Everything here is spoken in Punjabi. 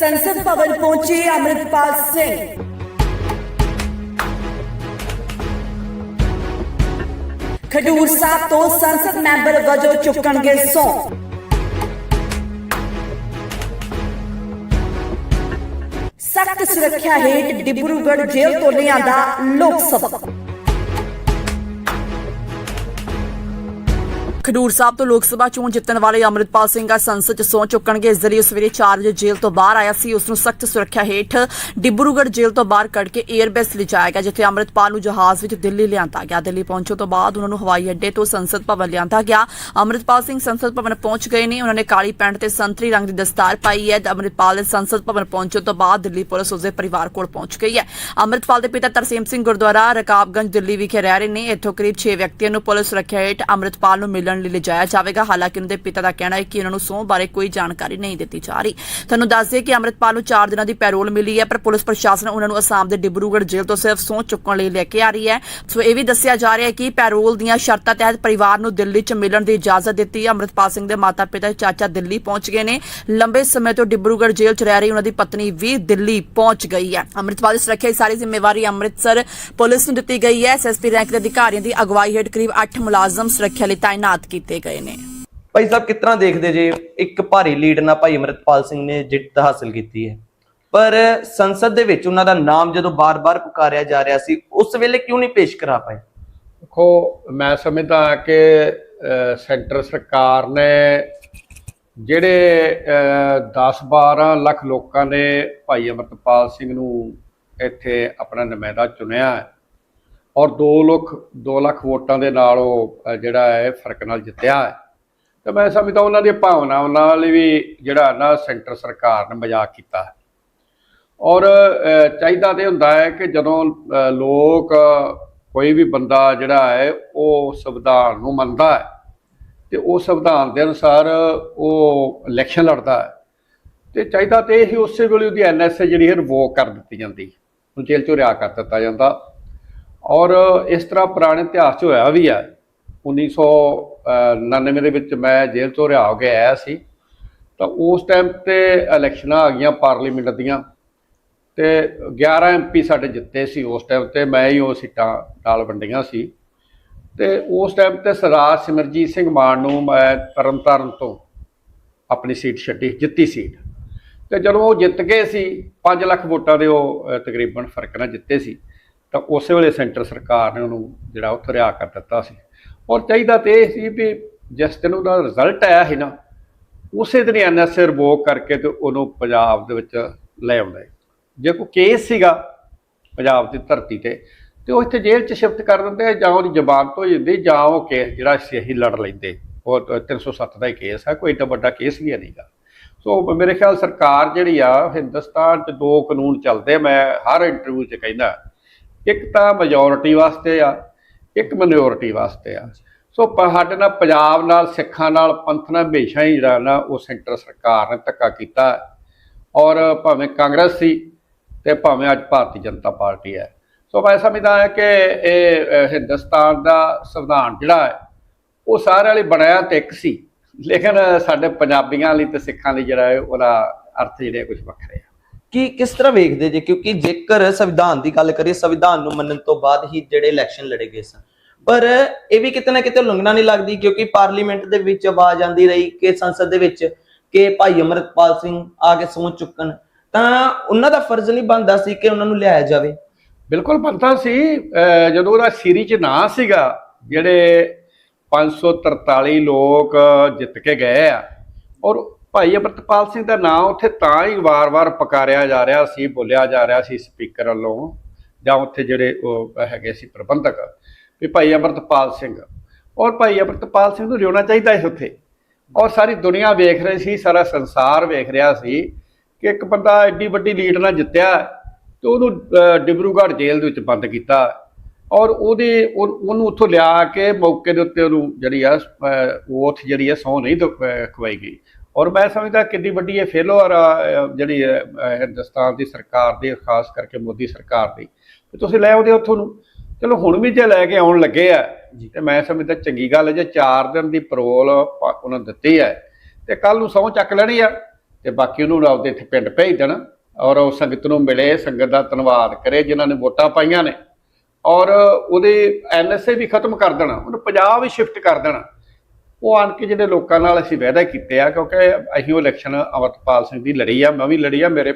ਸੰਸਦ ਭਵਨ ਪਹੁੰਚੇ ਅੰਮ੍ਰਿਤਪਾਲ ਸਿੰਘ। ਖਡੂਰ ਸਾਹਿਬ ਤੋਂ ਸੰਸਦ ਮੈਂਬਰ ਵਜੋਂ ਚੁੱਕਣਗੇ ਸਹੁੰ। ਸਖਤ ਸੁਰੱਖਿਆ ਹੇਠ ਡਿਬਰੂਗੜ੍ਹ ਜੇਲ੍ਹ ਤੋਂ ਲਿਆਂਦਾ ਲੋਕ ਸਭਾ। ਖਡੂਰ ਸਾਹਿਬ ਤੋਂ ਲੋਕ ਸਭਾ ਚੋਣ ਜਿੱਤਣ ਵਾਲੇ ਅੰਮ੍ਰਿਤਪਾਲ ਸਿੰਘ ਆ, ਸੰਸਦ ਚ ਸਹੁੰ ਚੁੱਕਣਗੇ। ਇਸ ਜ਼ਰੀਏ ਸਵੇਰੇ 4 ਵਜੇ ਜੇਲ੍ਹ ਤੋਂ ਬਾਹਰ ਆਇਆ ਸੀ। ਉਸ ਨੂੰ ਸਖਤ ਸੁਰੱਖਿਆ ਹੇਠ ਡਿਬਰੂਗੜ੍ਹ ਜੇਲ੍ਹ ਤੋਂ ਬਾਹਰ ਕੱਢ ਕੇ 에ਅਰਬੇਸ ਲਿਜਾਇਆ ਗਿਆ, ਜਿੱਥੇ ਅੰਮ੍ਰਿਤਪਾਲ ਨੂੰ ਜਹਾਜ਼ ਵਿੱਚ ਦਿੱਲੀ ਲਿਆਂਦਾ ਗਿਆ। ਦਿੱਲੀ ਪਹੁੰਚਣ ਤੋਂ ਬਾਅਦ ਉਹਨਾਂ ਨੂੰ ਹਵਾਈ ਅੱਡੇ ਤੋਂ ਸੰਸਦ ਭਵਨ ਲਿਆਂਦਾ ਗਿਆ। ਅੰਮ੍ਰਿਤਪਾਲ ਸਿੰਘ ਸੰਸਦ ਭਵਨ ਪਹੁੰਚ ਗਏ ਨੇ। ਉਹਨਾਂ ਨੇ ਕਾਲੀ ਪੈਂਟ ਤੇ ਸੰਤਰੀ ਰੰਗ ਦੀ ਦਸਤਾਰ ਪਾਈ ਹੈ। ਤੇ ਅੰਮ੍ਰਿਤਪਾਲ ਦੇ ਸੰਸਦ ਭਵਨ ਪਹੁੰਚਣ ਤੋਂ ਬਾਅਦ ਦਿੱਲੀ ਪੁਲਿਸ ਉਸਦੇ ਪਰਿਵਾਰ ਕੋਲ ਪਹੁੰਚ ਗਈ ਹੈ। ਅੰਮ੍ਰਿਤਪਾਲ ਦੇ ਪਿਤਾ ਤਰਸੇਮ ਸਿੰਘ ਗੁਰਦੁਆਰਾ ਰਕਾਬਗੰਜ ਦਿੱਲੀ ਵਿਖੇ ਰਹਿ ਰਹੇ ਨੇ। ਇੱਥੋਂ ਕਰੀਬ 6 ਵਿਅਕਤੀਆਂ ਨੂੰ ਪੁਲਿਸ ਸੁਰੱਖਿਆ ਹੇਠ ਅੰਮ੍ਰਿਤਪਾਲ ਨੂੰ ਮਿਲਣ ਲਈ ਲਿਜਾਇਆ ਜਾਵੇਗਾ। ਹਾਲਾਂਕਿ ਉਹਨਾਂ ਦੇ ਪਿਤਾ ਦਾ ਕਹਿਣਾ ਹੈ ਕਿ ਉਹਨਾਂ ਨੂੰ ਸਹੁੰ ਬਾਰੇ ਕੋਈ ਜਾਣਕਾਰੀ ਨਹੀਂ ਦਿੱਤੀ ਜਾ ਰਹੀ। ਤੁਹਾਨੂੰ ਦੱਸ ਦਈਏ ਕਿ ਅੰਮ੍ਰਿਤਪਾਲ ਨੂੰ 4 ਦਿਨਾਂ ਦੀ ਪੈਰੋਲ ਮਿਲੀ ਹੈ, ਪਰ ਪੁਲਿਸ ਪ੍ਰਸ਼ਾਸਨ ਉਹਨਾਂ ਨੂੰ ਅਸਾਮ ਦੇ ਡਿਬਰੂਗੜ੍ਹ ਜੇਲ੍ਹ ਤੋਂ ਸਿਰਫ ਸਹੁੰ ਚੁੱਕਣ ਲਈ ਲੈ ਕੇ ਆ ਰਹੀ ਹੈ। ਸੋ ਇਹ ਵੀ ਦੱਸਿਆ ਜਾ ਰਿਹਾ ਹੈ ਕਿ ਪੈਰੋਲ ਦੀਆਂ ਸ਼ਰਤਾਂ ਤਹਿਤ ਪਰਿਵਾਰ ਨੂੰ ਦਿੱਲੀ 'ਚ ਮਿਲਣ ਦੀ ਇਜਾਜ਼ਤ ਦਿੱਤੀ ਹੈ। ਅੰਮ੍ਰਿਤਪਾਲ ਸਿੰਘ ਦੇ ਮਾਤਾ-ਪਿਤਾ ਚਾਚਾ ਦਿੱਲੀ ਪਹੁੰਚ ਗਏ ਨੇ। ਲੰਬੇ ਸਮੇਂ ਤੋਂ ਡਿਬਰੂਗੜ੍ਹ ਜੇਲ੍ਹ 'ਚ ਰਹਿ ਰਹੀ ਉਹਨਾਂ ਦੀ ਪਤਨੀ ਵੀ ਦਿੱਲੀ ਪਹੁੰਚ ਗਈ ਹੈ। ਅੰਮ੍ਰਿਤਪਾਲ ਦੀ ਸੁਰੱਖਿਆ ਦੀ ਸਾਰੀ ਜ਼ਿੰਮੇਵਾਰੀ ਅੰਮ੍ਰਿਤਸਰ ਪੁਲਿਸ ਨੂੰ ਦਿੱਤੀ ਗਈ ਹੈ। ਐਸਐਸਪੀ ਰੈਂਕ ਦੇ ਅਧਿਕਾਰੀਆਂ ਦੀ ਅਗਵਾਈ ਹੇਠ ਕਰੀਬ 8 ਮੁਲਾਜ਼ਮ ਸੁਰੱਖਿਆ ਲਈ ਤਾਇਨਾਤ ਕੀਤੇ ਗਏ ਨੇ। ਭਾਈ ਸਾਹਿਬ ਕਿਸ ਤਰ੍ਹਾਂ ਦੇਖਦੇ ਜੇ ਇੱਕ ਭਾਰੀ ਲੀਡ ਨਾਲ ਭਾਈ ਅਮਰਿਤਪਾਲ ਸਿੰਘ ਨੇ ਜਿੱਤ ਹਾਸਲ ਕੀਤੀ ਹੈ? ਪਰ ਸੰਸਦ ਦੇ ਵਿੱਚ ਉਹਨਾਂ ਦਾ ਨਾਮ ਜਦੋਂ ਬਾਰ-ਬਾਰ ਪੁਕਾਰਿਆ ਜਾ ਰਿਹਾ ਸੀ ਉਸ ਵੇਲੇ ਕਿਉਂ ਨਹੀਂ ਪੇਸ਼ ਕਰਾ ਪਾਏ? ਦੇਖੋ ਮੈਂ ਸਮਝਦਾ ਹਾਂ ਕਿ ਸੈਂਟਰ ਸਰਕਾਰ ਨੇ ਜਿਹੜੇ 10-12 ਲੱਖ ਲੋਕਾਂ ਨੇ ਭਾਈ ਅਮਰਤਪਾਲ ਸਿੰਘ ਨੂੰ ਇੱਥੇ ਆਪਣਾ ਨੁਮਾਇੰਦਾ ਚੁਣਿਆ ਹੈ ਔਰ 2 ਲੱਖ 2 ਲੱਖ ਵੋਟਾਂ ਦੇ ਨਾਲ ਉਹ ਜਿਹੜਾ ਹੈ ਫ਼ਰਕ ਨਾਲ ਜਿੱਤਿਆ ਹੈ। ਤੇ ਮੈਂ ਸਮਝਦਾ ਉਹਨਾਂ ਦੀ ਭਾਵਨਾਵਾਂ ਨਾਲ ਵੀ ਜਿਹੜਾ ਨਾ ਸੈਂਟਰ ਸਰਕਾਰ ਨੇ ਮਜ਼ਾਕ ਕੀਤਾ ਹੈ। ਔਰ ਅਹ, ਚਾਹੀਦਾ ਤੇ ਹੁੰਦਾ ਹੈ ਕਿ ਜਦੋਂ ਲੋਕ ਕੋਈ ਵੀ ਬੰਦਾ ਜਿਹੜਾ ਹੈ ਉਹ ਸੰਵਿਧਾਨ ਨੂੰ ਮੰਨਦਾ ਹੈ ਤੇ ਉਹ ਸੰਵਿਧਾਨ ਦੇ ਅਨੁਸਾਰ ਉਹ ਇਲੈਕਸ਼ਨ ਲੜਦਾ ਹੈ। ਤੇ ਚਾਹੀਦਾ ਤੇ ਇਹ ਉਸੇ ਵੇਲੇ ਉਹਦੀ ਐਨਐਸਏ ਜਿਹੜੀ ਹੈ ਰਿਵੋਕ ਕਰ ਦਿੱਤੀ ਜਾਂਦੀ ਉਹਨੂੰ ਜੇਲ੍ਹ ਚੋਂ ਰਿਆ ਕਰ ਦਿੱਤਾ ਜਾਂਦਾ। ਔਰ ਇਸ ਤਰ੍ਹਾਂ ਪੁਰਾਣੇ ਇਤਿਹਾਸ 'ਚ ਹੋਇਆ ਵੀ ਹੈ। 1999 ਦੇ ਵਿੱਚ ਮੈਂ ਜੇਲ੍ਹ ਤੋਂ ਰਿਆ ਹੋ ਕੇ ਆਇਆ ਸੀ। ਤਾਂ ਉਸ ਟਾਈਮ ਤੇ ਇਲੈਕਸ਼ਨਾਂ ਆ ਗਈਆਂ ਪਾਰਲੀਮੈਂਟ ਦੀਆਂ ਤੇ 11 ਐਮਪੀ ਸਾਡੇ ਜਿੱਤੇ ਸੀ ਉਸ ਟਾਈਮ ਤੇ, ਮੈਂ ਹੀ ਉਹ ਸੀਟਾਂ ਨਾਲ ਵੰਡੀਆਂ ਸੀ। ਤੇ ਉਸ ਟਾਈਮ ਤੇ ਸਰਦਾਰ ਸਿਮਰਜੀਤ ਸਿੰਘ ਮਾਨ ਨੂੰ ਮੈਂ ਤਰਨਤਾਰਨ ਤੋਂ ਆਪਣੀ ਸੀਟ ਛੱਡੀ, ਜਿੱਤੀ ਸੀਟ। ਤੇ ਜਦੋਂ ਉਹ ਜਿੱਤ ਗਏ ਸੀ 5 ਲੱਖ ਵੋਟਾਂ ਦੇ ਉਹ ਤਕਰੀਬਨ ਫ਼ਰਕ ਨਾਲ ਜਿੱਤੇ ਸੀ। ਤਾਂ ਉਸੇ ਵੇਲੇ ਸੈਂਟਰ ਸਰਕਾਰ ਨੇ ਉਹਨੂੰ ਜਿਹੜਾ ਉੱਥੇ ਰਿਆ ਕਰ ਦਿੱਤਾ ਸੀ। ਔਰ ਚਾਹੀਦਾ ਤੇ ਇਹ ਸੀ ਵੀ ਜਿਸ ਦਿਨ ਉਹਦਾ ਰਿਜ਼ਲਟ ਆਇਆ ਸੀ ਨਾ, ਉਸੇ ਦਿਨ ਐਨਐਸਏ ਰਿਵੋਕ ਕਰਕੇ ਤੇ ਉਹਨੂੰ ਪੰਜਾਬ ਦੇ ਵਿੱਚ ਲੈ ਆਉਂਦਾ ਜੇ ਕੋਈ ਕੇਸ ਸੀਗਾ ਪੰਜਾਬ ਦੀ ਧਰਤੀ ਤੇ ਤੇ ਉਹ ਇੱਥੇ ਜੇਲ੍ਹ 'ਚ ਸ਼ਿਫਟ ਕਰ ਦਿੰਦੇ ਜਾਂ ਉਹਦੀ ਜ਼ਮਾਨਤ ਹੋ ਜਾਂਦੀ ਜਾਂ ਉਹ ਕੇਸ ਜਿਹੜਾ ਅਸੀਂ ਲੜ ਲੈਂਦੇ। ਉਹ 307 ਦਾ ਹੀ ਕੇਸ ਹੈ ਕੋਈ ਏਡਾ ਵੱਡਾ ਕੇਸ ਵੀ ਹੈ ਨਹੀਂਗਾ ਸੋ ਮੇਰੇ ਖਿਆਲ ਸਰਕਾਰ ਜਿਹੜੀ ਆ, ਹਿੰਦੁਸਤਾਨ 'ਚ ਦੋ ਕਾਨੂੰਨ ਚੱਲਦੇ ਮੈਂ ਹਰ ਇੰਟਰਵਿਊ 'ਚ ਕਹਿੰਦਾ ਇੱਕ ਤਾਂ ਮੈਜੋਰਿਟੀ ਵਾਸਤੇ ਆ, ਇੱਕ ਮਿਨੋਰਿਟੀ ਵਾਸਤੇ ਆ। ਸੋ ਸਾਡੇ ਨਾਲ ਪੰਜਾਬ ਨਾਲ, ਸਿੱਖਾਂ ਨਾਲ, ਪੰਥ ਨਾਲ ਹਮੇਸ਼ਾ ਹੀ ਜਿਹੜਾ ਨਾ, ਉਹ ਸੈਂਟਰ ਸਰਕਾਰ ਨੇ ਧੱਕਾ ਕੀਤਾ ਔਰ ਭਾਵੇਂ ਕਾਂਗਰਸ ਸੀ ਤੇ ਭਾਵੇਂ ਅੱਜ ਭਾਰਤੀ ਜਨਤਾ ਪਾਰਟੀ ਹੈ। ਸੋ ਮੈਂ ਸਮਝਦਾ ਹਾਂ ਕਿ ਇਹ ਹਿੰਦੁਸਤਾਨ ਦਾ ਸੰਵਿਧਾਨ ਜਿਹੜਾ ਹੈ, ਉਹ ਸਾਰਿਆਂ ਲਈ ਬਣਾਇਆ ਤੇ ਇੱਕ ਸੀ। ਲੇਕਿਨ ਸਾਡੇ ਪੰਜਾਬੀਆਂ ਲਈ ਤੇ ਸਿੱਖਾਂ ਲਈ ਜਿਹੜਾ ਹੈ, ਉਹਦਾ ਅਰਥ ਜਿਹੜੇ ਕੁਝ ਵੱਖਰੇ ਆ। ਕਿ ਕਿਸ ਤਰ੍ਹਾਂ ਵੇਖਦੇ ਜੇ? ਕਿਉਂਕਿ ਜੇਕਰ ਸੰਵਿਧਾਨ ਦੀ ਗੱਲ ਕਰੀਏ, ਸੰਵਿਧਾਨ ਨੂੰ ਮੰਨਣ ਤੋਂ ਬਾਅਦ ਹੀ ਜਿਹੜੇ ਇਲੈਕਸ਼ਨ ਲੜੇ ਗਏ ਸਨ। ਪਰ ਇਹ ਵੀ ਕਿਤੇ ਨਾ ਕਿਤੇ ਉਲੰਘਣਾ ਨਹੀਂ ਲੱਗਦੀ, ਕਿਉਂਕਿ ਪਾਰਲੀਮੈਂਟ ਦੇ ਵਿੱਚ ਆਵਾਜ਼ ਆਂਦੀ ਰਹੀ ਕਿ ਸੰਸਦ ਦੇ ਵਿੱਚ ਕਿ ਭਾਈ ਅਮਰਤਪਾਲ ਸਿੰਘ ਆ ਕੇ ਸਹੁੰ ਚੁੱਕਣ। ਤਾਂ ਉਹਨਾਂ ਦਾ ਫਰਜ਼ ਨਹੀਂ ਬਣਦਾ ਸੀ ਕਿ ਉਹਨਾਂ ਨੂੰ ਲਿਆਇਆ ਜਾਵੇ। ਬਿਲਕੁਲ ਬੰਦਾ ਸੀ। ਜਦੋਂ ਉਹਦਾ ਸੀਰੀ ਚ ਨਾਂ ਸੀਗਾ, ਜਿਹੜੇ 543 ਲੋਕ ਜਿੱਤ ਕੇ ਗਏ ਆ, ਔਰ ਭਾਈ ਅਮਰਤਪਾਲ ਸਿੰਘ ਦਾ ਨਾਂ ਉੱਥੇ ਤਾਂ ਹੀ ਵਾਰ-ਵਾਰ ਪੁਕਾਰਿਆ ਜਾ ਰਿਹਾ ਸੀ ਬੋਲਿਆ ਜਾ ਰਿਹਾ ਸੀ ਸਪੀਕਰ ਵੱਲੋਂ ਜਾਂ ਉੱਥੇ ਜਿਹੜੇ ਉਹ ਹੈਗੇ ਸੀ ਪ੍ਰਬੰਧਕ ਵੀ ਭਾਈ ਅਮਰਤਪਾਲ ਸਿੰਘ। ਔਰ ਭਾਈ ਅਮਰਤਪਾਲ ਸਿੰਘ ਨੂੰ ਲਿਆਉਣਾ ਚਾਹੀਦਾ ਸੀ ਉੱਥੇ। ਔਰ ਸਾਰੀ ਦੁਨੀਆ ਵੇਖ ਰਹੀ ਸੀ ਸਾਰਾ ਸੰਸਾਰ ਵੇਖ ਰਿਹਾ ਸੀ ਕਿ ਇੱਕ ਬੰਦਾ ਐਡੀ ਵੱਡੀ ਲੀਡ ਨਾਲ ਜਿੱਤਿਆ ਤੇ ਉਹਨੂੰ ਡਿਬਰੂਗੜ੍ਹ ਜੇਲ੍ਹ ਦੇ ਵਿੱਚ ਬੰਦ ਕੀਤਾ। ਔਰ ਉਹਦੇ ਉਹ- ਉਹਨੂੰ ਉੱਥੋਂ ਲਿਆ ਕੇ ਮੌਕੇ ਦੇ ਉੱਤੇ ਉਹਨੂੰ ਜਿਹੜੀ ਆ ਅਹ, ਜਿਹੜੀ ਆ ਸਹੁੰ ਨਹੀਂ ਖਵਾਈ ਗਈ। ਔਰ ਮੈਂ ਸਮਝਦਾ ਕਿੰਨੀ ਵੱਡੀ ਇਹ ਫੇਲੋਅਰ ਆ ਅਹ, ਜਿਹੜੀ ਹਿੰਦੁਸਤਾਨ ਦੀ ਸਰਕਾਰ ਦੀ ਖਾਸ ਕਰਕੇ ਮੋਦੀ ਸਰਕਾਰ ਦੀ। ਤੇ ਤੁਸੀਂ ਲੈ ਆਉਂਦੇ ਉੱਥੋਂ ਨੂੰ। ਚਲੋ ਹੁਣ ਵੀ ਜੇ ਲੈ ਕੇ ਆਉਣ ਲੱਗੇ ਆ ਤੇ ਮੈਂ ਸਮਝਦਾ ਚੰਗੀ ਗੱਲ ਹੈ ਜੇ 4 ਦਿਨ ਦੀ ਪਰੋਲ ਉਹਨਾਂ ਦਿੱਤੀ ਹੈ ਤੇ ਕੱਲ ਨੂੰ ਸਹੁੰ ਚੱਕ ਲੈਣੀ ਆ ਤੇ ਬਾਕੀ ਉਹਨੂੰ ਆਪਦੇ ਇੱਥੇ ਪਿੰਡ ਭੇਜ ਦੇਣ ਔਰ ਉਹ ਸੰਗਤ ਨੂੰ ਮਿਲੇ ਸੰਗਤ ਦਾ ਧੰਨਵਾਦ ਕਰੇ ਜਿਨ੍ਹਾਂ ਨੇ ਵੋਟਾਂ ਪਾਈਆਂ ਨੇ। ਔਰ ਉਹਦੇ ਐਨਐਸਏ ਵੀ ਖਤਮ ਕਰ ਦੇਣਾ ਉਹਨੂੰ ਪੰਜਾਬ ਹੀ ਸ਼ਿਫਟ ਕਰ ਦੇਣਾ। ਉਹ ਆਣ ਕੇ ਜਿਹੜੇ ਲੋਕਾਂ ਨਾਲ ਅਸੀਂ ਵਾਅਦਾ ਕੀਤੇ ਆ, ਕਿਉਂਕਿ ਅਸੀਂ ਉਹ ਇਲੈਕਸ਼ਨ ਅਮਰਪਾਲ ਸਿੰਘ ਦੀ ਲੜੀ ਆ, ਮੈਂ ਵੀ ਲੜੀ ਆ, ਮੇਰੇ